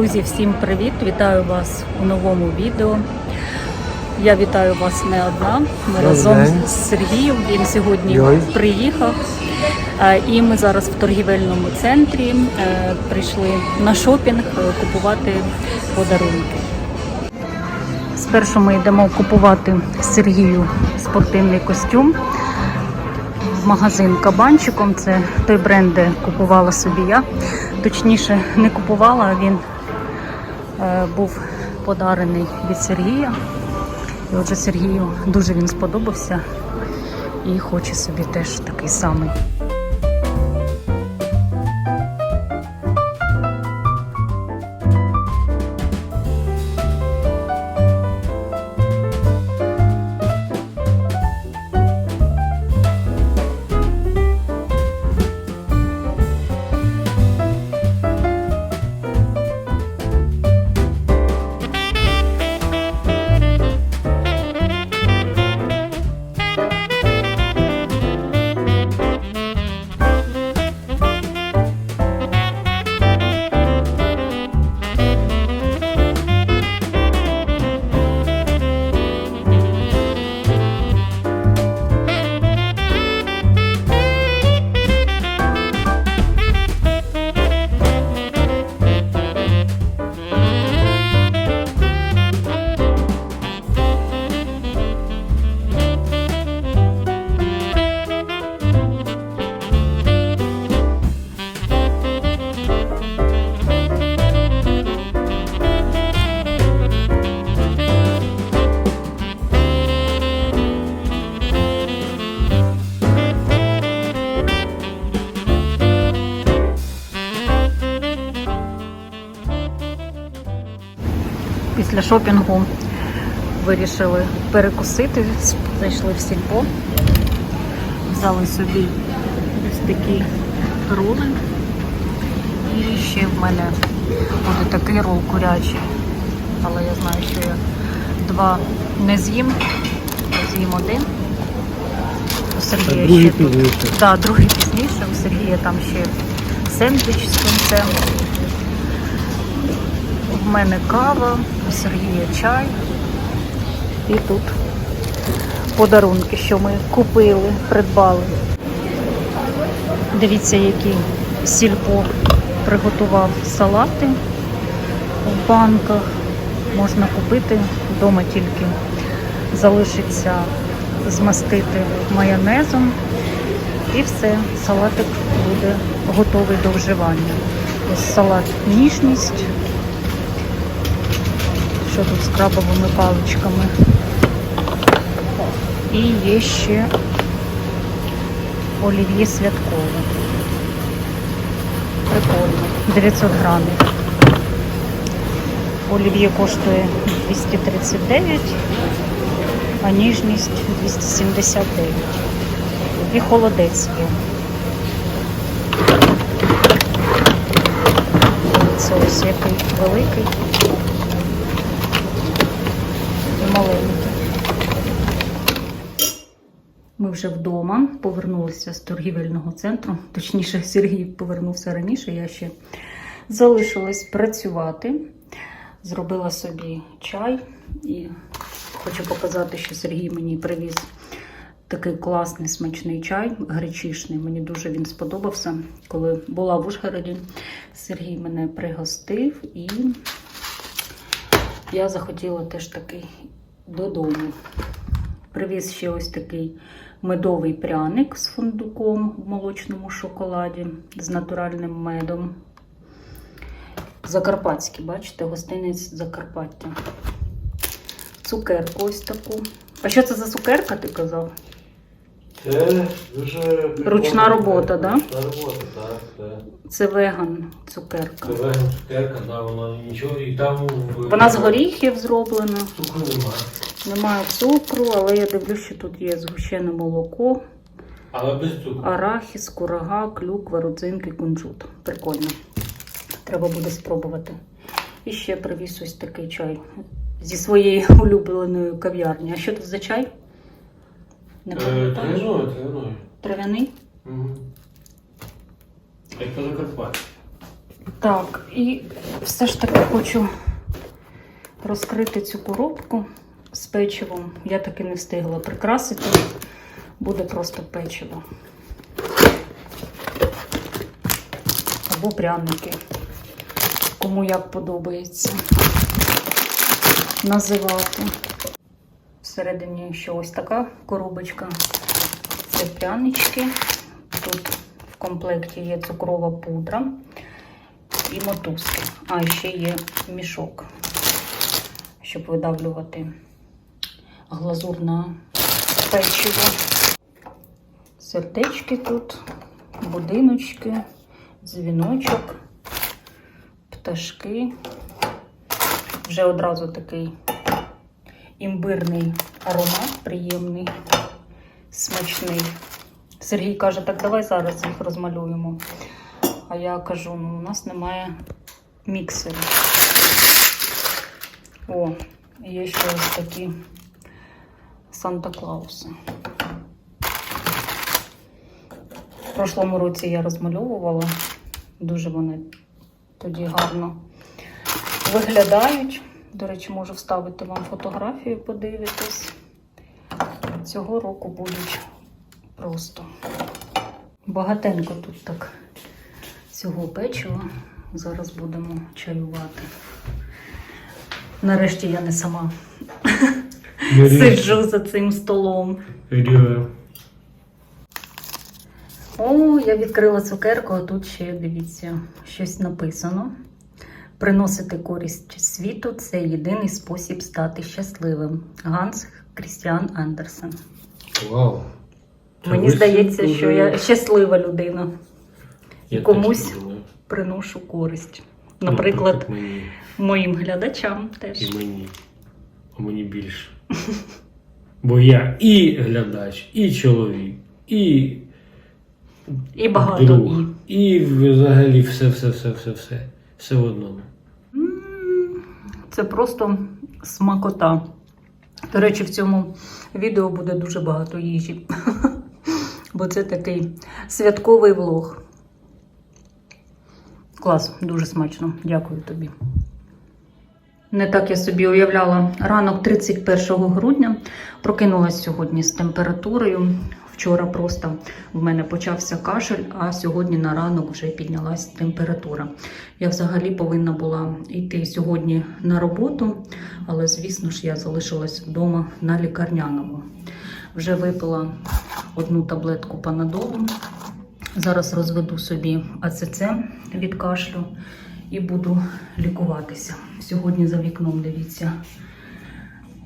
Друзі, всім привіт! Вітаю вас у новому відео. Я вітаю вас не одна. Ми разом з Сергієм. Він сьогодні Йой. приїхав. Е, І ми зараз в торгівельному центрі е, прийшли на шопінг е, купувати подарунки. Спершу ми йдемо купувати Сергію спортивний костюм в магазин кабанчиком. Це той бренд, де купувала собі я. Точніше, не купувала, а він був подарений від Сергія. І отже, Сергію дуже він сподобався і хоче собі теж такий самий. Шопінгу вирішили перекусити, зайшли в сільпо, взяли собі ось такі роли. І ще в мене буде такий рол курячий. Але я знаю, що я два не з'їм, з'їм один. У Сергія другий ще тут. Так, другий пізніше. У Сергія там ще сендвіч з тунцем. В мене кава, у Сергія чай. І тут подарунки, що ми купили, придбали. Дивіться, який сільпо приготував салати в банках. Можна купити вдома тільки залишиться змастити майонезом. І все, салатик буде готовий до вживання. Салат ніжність. Що тут з крабовими паличками. І є ще олів'є святкове. Прикольно. 900 грамів. Олів'є коштує 239, а ніжність 279. І холодець є. Це ось який великий і маленький. Ми вже вдома повернулися з торгівельного центру. Точніше, Сергій повернувся раніше. Я ще залишилась працювати. Зробила собі чай і хочу показати, що Сергій мені привіз такий класний смачний чай, гречишний. Мені дуже він сподобався. Коли була в Ужгороді, Сергій мене пригостив і я захотіла теж такий додому. Привіз ще ось такий медовий пряник з фундуком в молочному шоколаді з натуральним медом. Закарпатський, бачите, гостинець Закарпаття. Цукерку ось таку. А що це за цукерка, ти казав? Це дуже. Ручна робота, да? Ручна робота, так. Це, Це веган цукерка. це веган цукерка, да, вона нічого. І там Вона з горіхів зроблена. Цукру немає. Немає цукру, але я дивлюсь, що тут є згущене молоко, Але без цукру. арахіс, курага, клюква, родзинки, кунжут. Прикольно. Треба буде спробувати. І ще привіз ось такий чай зі своєї улюбленої кав'ярні. А що тут за чай? Не пам'ятаєш? Травяною. Трав'яний? Угу. Як по Закарпаття. Так, і все ж таки хочу розкрити цю коробку з печивом. Я таки не встигла прикрасити. Буде просто печиво. Або пряники. Кому як подобається називати. Всередині ще ось така коробочка. Це прянички. Тут в комплекті є цукрова пудра і мотузки. А ще є мішок, щоб видавлювати глазур на печиво. Сердечки тут, будиночки, дзвіночок, пташки. Вже одразу такий імбирний аромат, приємний, смачний. Сергій каже, так давай зараз їх розмалюємо. А я кажу, ну у нас немає міксеру. О, є ще ось такі Санта-Клауси. В прошлому році я розмальовувала. Дуже вони тоді гарно виглядають. До речі, можу вставити вам фотографію, подивитись. Цього року будуть просто багатенько тут так цього печива. Зараз будемо чаювати. Нарешті я не сама сиджу за цим столом. О, я відкрила цукерку, а тут ще дивіться, щось написано. Приносити користь світу це єдиний спосіб стати щасливим. Ганс Крістіан Андерсен. Вау. Мені Чогось здається, дуже- що я щаслива людина, Я комусь- теж думаю. приношу користь. Ну, Наприклад, мені. моїм глядачам теж. І мені. А мені більше. Бо я і глядач, і чоловік, і І багато друг, і. і взагалі все, все, все, все, все. Все в одному. Це просто смакота. До речі, в цьому відео буде дуже багато їжі. Бо це такий святковий влог. Клас, дуже смачно. Дякую тобі. Не так я собі уявляла. Ранок 31 грудня прокинулась сьогодні з температурою. Вчора просто в мене почався кашель, а сьогодні на ранок вже піднялась температура. Я взагалі повинна була йти сьогодні на роботу, але звісно ж я залишилась вдома на лікарняному. Вже випила одну таблетку панадолу. Зараз розведу собі АЦЦ від кашлю і буду лікуватися. Сьогодні за вікном дивіться.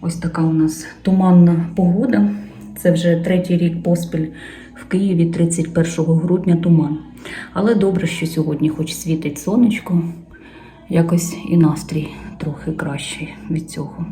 Ось така у нас туманна погода. Це вже третій рік поспіль в Києві 31 грудня туман. Але добре, що сьогодні хоч світить сонечко, якось і настрій трохи кращий від цього.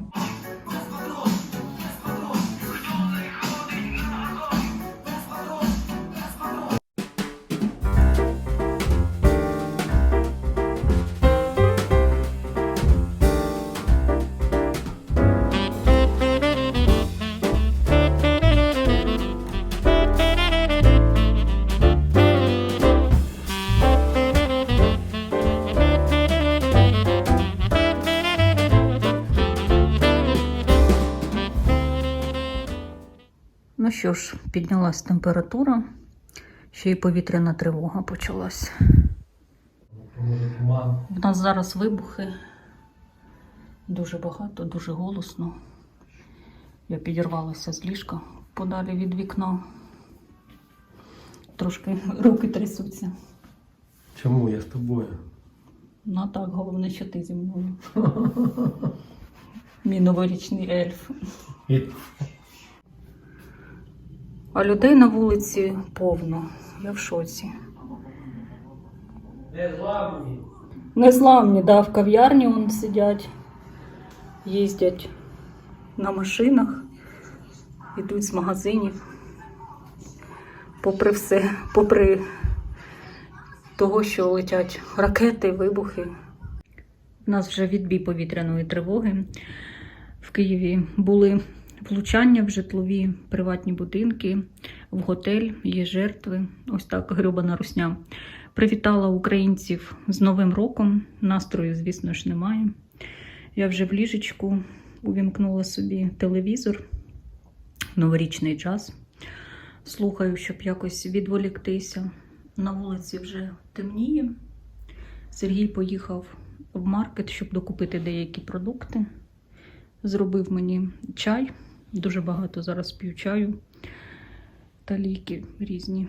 Що ж, піднялась температура, ще й повітряна тривога почалась. В нас зараз вибухи. Дуже багато, дуже голосно. Я підірвалася з ліжка подалі від вікна. Трошки руки трясуться. Чому я з тобою? Ну так, головне, що ти зі мною. Мій новорічний ельф. А людей на вулиці повно. Я в шоці. Незламні, да, в кав'ярні вон сидять, їздять на машинах, йдуть з магазинів. Попри все, попри того, що летять ракети, вибухи. У нас вже відбій повітряної тривоги. В Києві були влучання в житлові приватні будинки, в готель, є жертви. Ось так грюбана русня Привітала українців з Новим роком. Настрою, звісно ж, немає. Я вже в ліжечку увімкнула собі телевізор, новорічний час. Слухаю, щоб якось відволіктися. На вулиці вже темніє. Сергій поїхав в маркет, щоб докупити деякі продукти. Зробив мені чай. Дуже багато зараз п'ю чаю та ліки різні.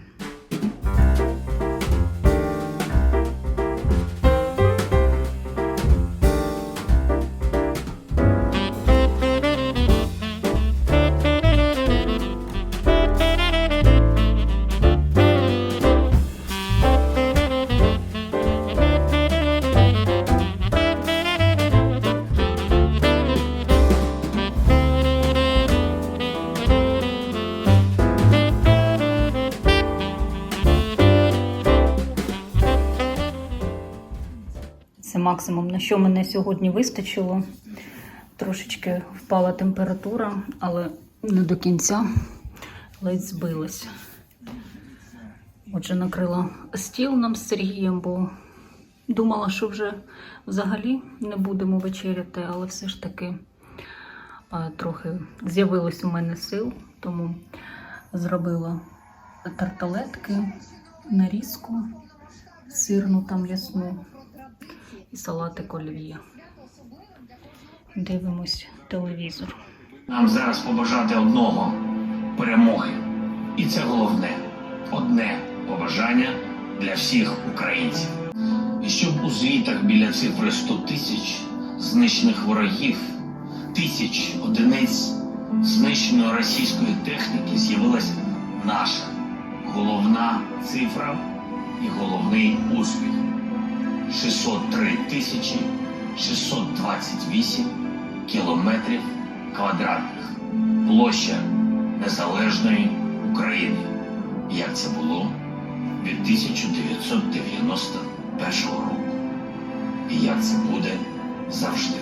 Це максимум, на що мене сьогодні вистачило. Трошечки впала температура, але не до кінця ледь збилась. Отже, накрила стіл нам з Сергієм, бо думала, що вже взагалі не будемо вечеряти, але все ж таки трохи з'явилось у мене сил, тому зробила тарталетки, нарізку, сирну там ясну і салатик олів'є. Дивимось телевізор. Нам зараз побажати одного перемоги. І це головне одне побажання для всіх українців. І щоб у звітах біля цифри 100 тисяч знищених ворогів, тисяч одиниць знищеної російської техніки з'явилась наша головна цифра і головний успіх 603 тисячі 628 кілометрів квадратних. Площа незалежної України. Як це було від 1991 року. І як це буде завжди.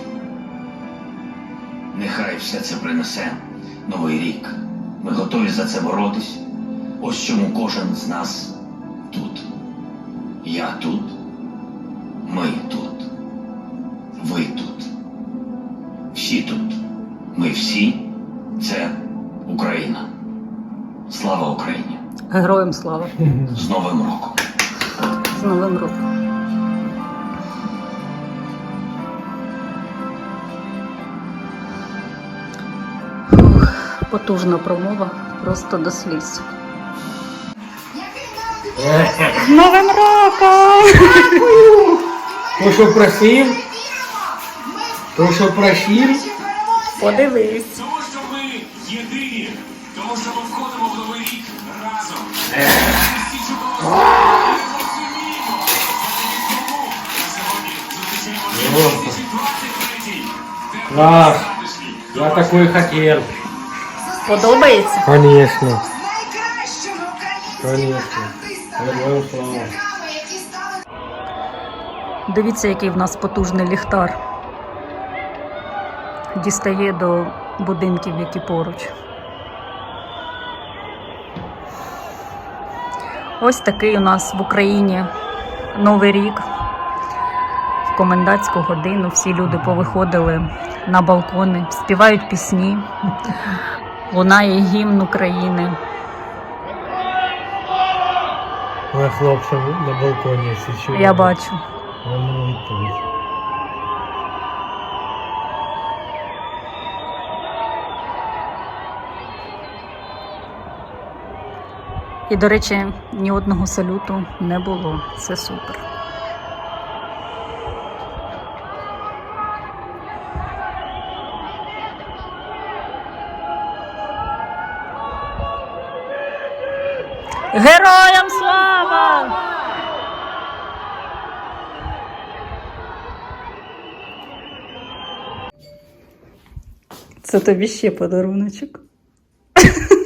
Нехай все це принесе новий рік. Ми готові за це боротись. Ось чому кожен з нас тут. Я тут. Ми тут. Ви тут. Всі тут. Ми всі це Україна. Слава Україні! Героям слава! З Новим роком! З Новим роком! Потужна промова, просто до сліз. З Новим роком! То, що просив, то, що просив, Подивись. Тому що ми єдині, тому що ми входимо в новий рік разом. 2023. Клас. я такой хотел. Подобається? Конечно, Конечно. Героям слава. Дивіться, який в нас потужний ліхтар. Дістає до будинків, які поруч. Ось такий у нас в Україні Новий рік. В комендантську годину всі люди повиходили на балкони, співають пісні, лунає гімн України. На хлопця на балконі січу. Я бачу. І, до речі, ні одного салюту не було. Це супер. Героям слава! Це тобі ще подаруночок.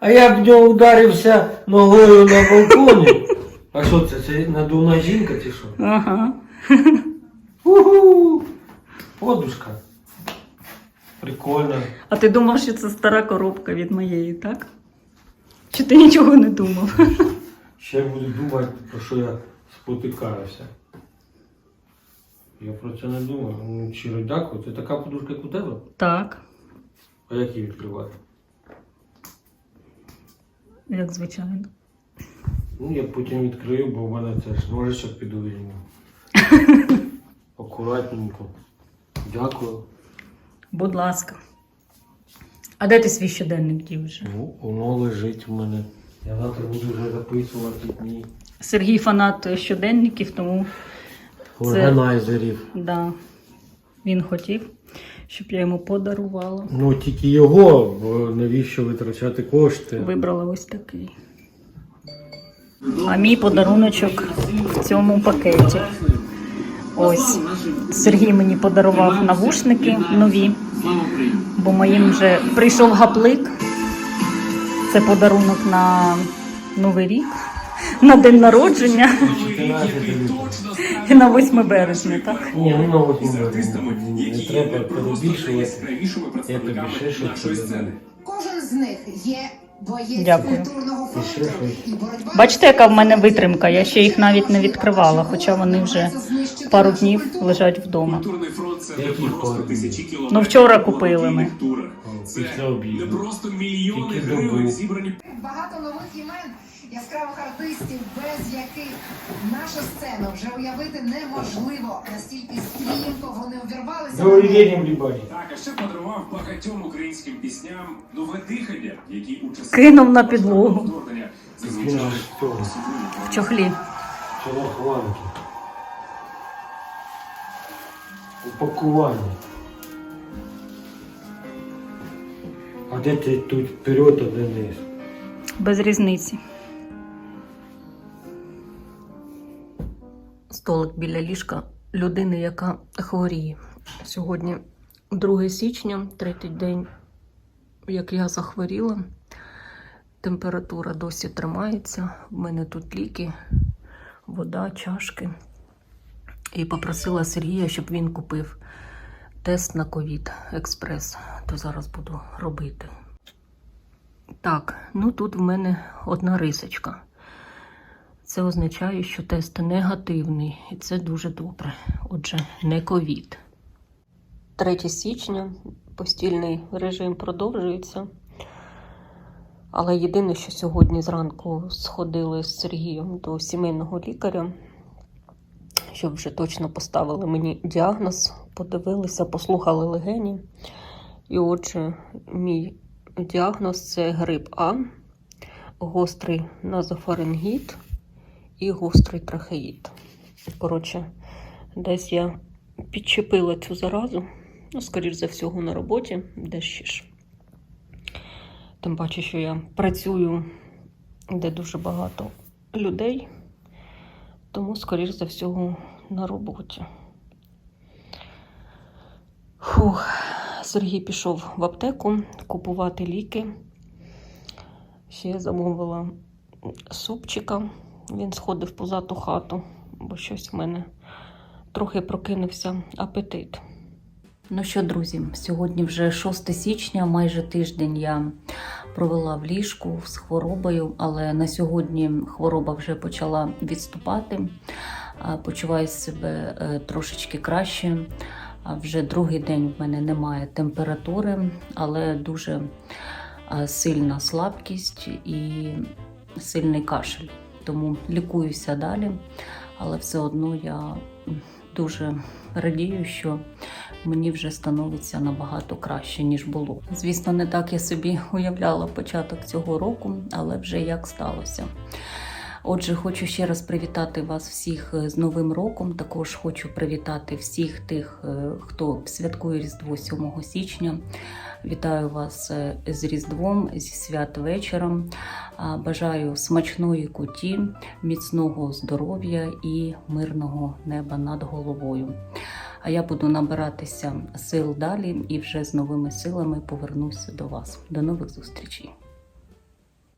А я б нього ударився ногою на балконі. А що це? Це надувна жінка чи що? Ага. Уху! Подушка. Прикольно. А ти думав, що це стара коробка від моєї, так? Чи ти нічого не думав? Ще буду думати, про що я спотикаюся. Я про це не думав. Ну, щиро дякую. Це така подушка, як у тебе? Так, А як її відкривати? як звичайно. Ну, я потім відкрию, бо в мене це ж ножичок піду візьму. Акуратненько. Дякую. Будь ласка. А де ти свій щоденник дів вже? Ну, воно лежить в мене. Я завтра буду вже записувати дні. Сергій фанат щоденників, тому Органайзерів. да, він хотів, щоб я йому подарувала. Ну, тільки його, бо навіщо витрачати кошти? Вибрала ось такий. А мій подаруночок в цьому пакеті. Ось. Сергій мені подарував навушники нові, бо моїм вже прийшов гаплик. Це подарунок на Новий рік, на день народження і на 8 березня, так? Ні, ну на 8 березня. Не треба перебільшувати. Я тобі ще щось подаю. Кожен з них є боєць Дякую. культурного фронту. І боротьба Бачите, яка в мене витримка? Я ще їх навіть не відкривала, хоча вони вже пару днів лежать вдома. Культурний фронт це не Які просто форми? тисячі кілометрів. Ну, вчора купили ми. благодійних турах. Це Після обіду. не просто мільйони Тільки гривень добу. зібрані Багато нових імен, яскравих артистів, без яких нашу сцену вже уявити неможливо. Настільки стрімко вони увірвалися. Добрий день. Так, а ще подарував багатьом українським пісням нове дихання, які у часи Кинув на підлогу. вторгнення. В чохлі. Челохванки. Упакування. А де ти тут вперед, а де низ? Без різниці. Столик біля ліжка людини, яка хворіє. Сьогодні 2 січня, третій день, як я захворіла. Температура досі тримається. В мене тут ліки, вода, чашки. І попросила Сергія, щоб він купив тест на ковід експрес. То зараз буду робити. Так, ну тут в мене одна рисочка. Це означає, що тест негативний, і це дуже добре. Отже, не ковід. 3 січня постільний режим продовжується. Але єдине, що сьогодні зранку сходили з Сергієм до сімейного лікаря, щоб вже точно поставили мені діагноз, подивилися, послухали легені. І отже, мій діагноз це грип А, гострий назофарингіт і гострий трахеїд. Коротше, десь я підчепила цю заразу, ну, скоріш за всього, на роботі, де ще ж. Тим паче, що я працюю, де дуже багато людей, тому, скоріш за всього, на роботі. Фух. Сергій пішов в аптеку купувати ліки. Ще я замовила супчика. Він сходив позаду хату, бо щось в мене трохи прокинувся апетит. Ну що, друзі, сьогодні вже 6 січня, майже тиждень я провела в ліжку з хворобою, але на сьогодні хвороба вже почала відступати. Почуваю себе е, трошечки краще. Вже другий день в мене немає температури, але дуже сильна слабкість і сильний кашель. Тому лікуюся далі, але все одно я дуже радію, що мені вже становиться набагато краще, ніж було. Звісно, не так я собі уявляла початок цього року, але вже як сталося. Отже, хочу ще раз привітати вас всіх з Новим роком. Також хочу привітати всіх тих, е, хто святкує Різдво 7 січня. Вітаю вас е, з Різдвом, зі святвечором. Бажаю смачної куті, міцного здоров'я і мирного неба над головою. А я буду набиратися сил далі і вже з новими силами повернуся до вас. До нових зустрічей!